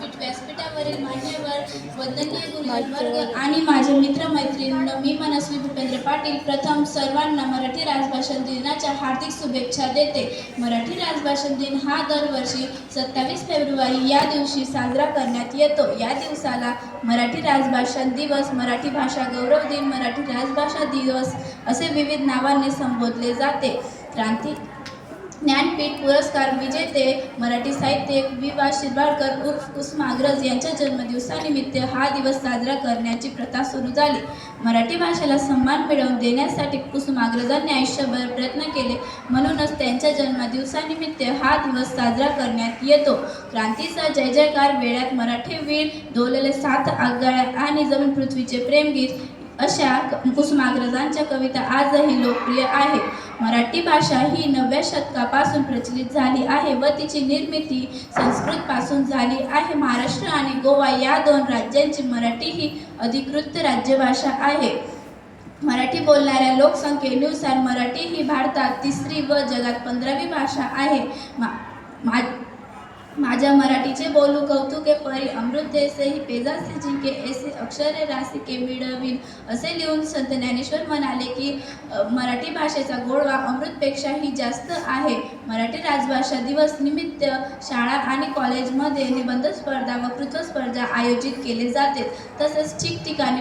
विद्यापीठ व्यासपीठावरील मान्यवर वंदनीय आणि माझे मित्रमैत्रिणींनो मी मनस्वी भूपेंद्र पाटील प्रथम सर्वांना मराठी राजभाषण दिनाच्या हार्दिक शुभेच्छा देते. मराठी राजभाषण दिन हा दरवर्षी सत्तावीस फेब्रुवारी या दिवशी साजरा करण्यात येतो. या दिवसाला मराठी राजभाषण दिवस मराठी भाषा गौरव दिन मराठी राजभाषा दिवस असे विविध नावांनी संबोधले जाते. क्रांती ज्ञानपीठ पुरस्कार विजेते मराठी साहित्यिक वि वा शिरवाडकर उर्फ कुसुमाग्रज यांच्या जन्मदिवसानिमित्त हा दिवस साजरा करण्याची प्रथा सुरू झाली. मराठी भाषेला सन्मान मिळवून देण्यासाठी कुसुमाग्रजांनी आयुष्यभर प्रयत्न केले. म्हणूनच त्यांच्या जन्मदिवसानिमित्त हा दिवस साजरा करण्यात येतो. क्रांतीचा जय जयकार वेळात मराठी वीर डोलले सात आगगाळ्या आणि जमीन पृथ्वीचे प्रेमगीत अशा कुसुमाग्रजांच्या कविता आजही लोकप्रिय आहेत. मराठी भाषा ही नवव्या शतकापासून प्रचलित झाली आहे व तिची निर्मिती संस्कृतपासून झाली आहे. महाराष्ट्र आणि गोवा या दोन राज्यांची मराठी ही अधिकृत राज्यभाषा आहे. मराठी बोलणाऱ्या लोकसंख्येनुसार मराठी ही भारतात तिसरी व जगात पंधरावी भाषा आहे. मा मा माझ्या मराठीचे बोलू कौतुके परी अमृत देसे ही पेजासे जिंके ऐसे अक्षरे रासिके मिळवीन. असे लिहून संत ज्ञानेश्वर म्हणाले की मराठी भाषेचा गोडवा अमृतपेक्षाही जास्त आहे. मराठी राजभाषा दिवस निमित्त शाळा आणि कॉलेजमध्ये निबंध स्पर्धा वक्तृत्व स्पर्धा आयोजित केले जाते. तसेच ठिकठिकाणी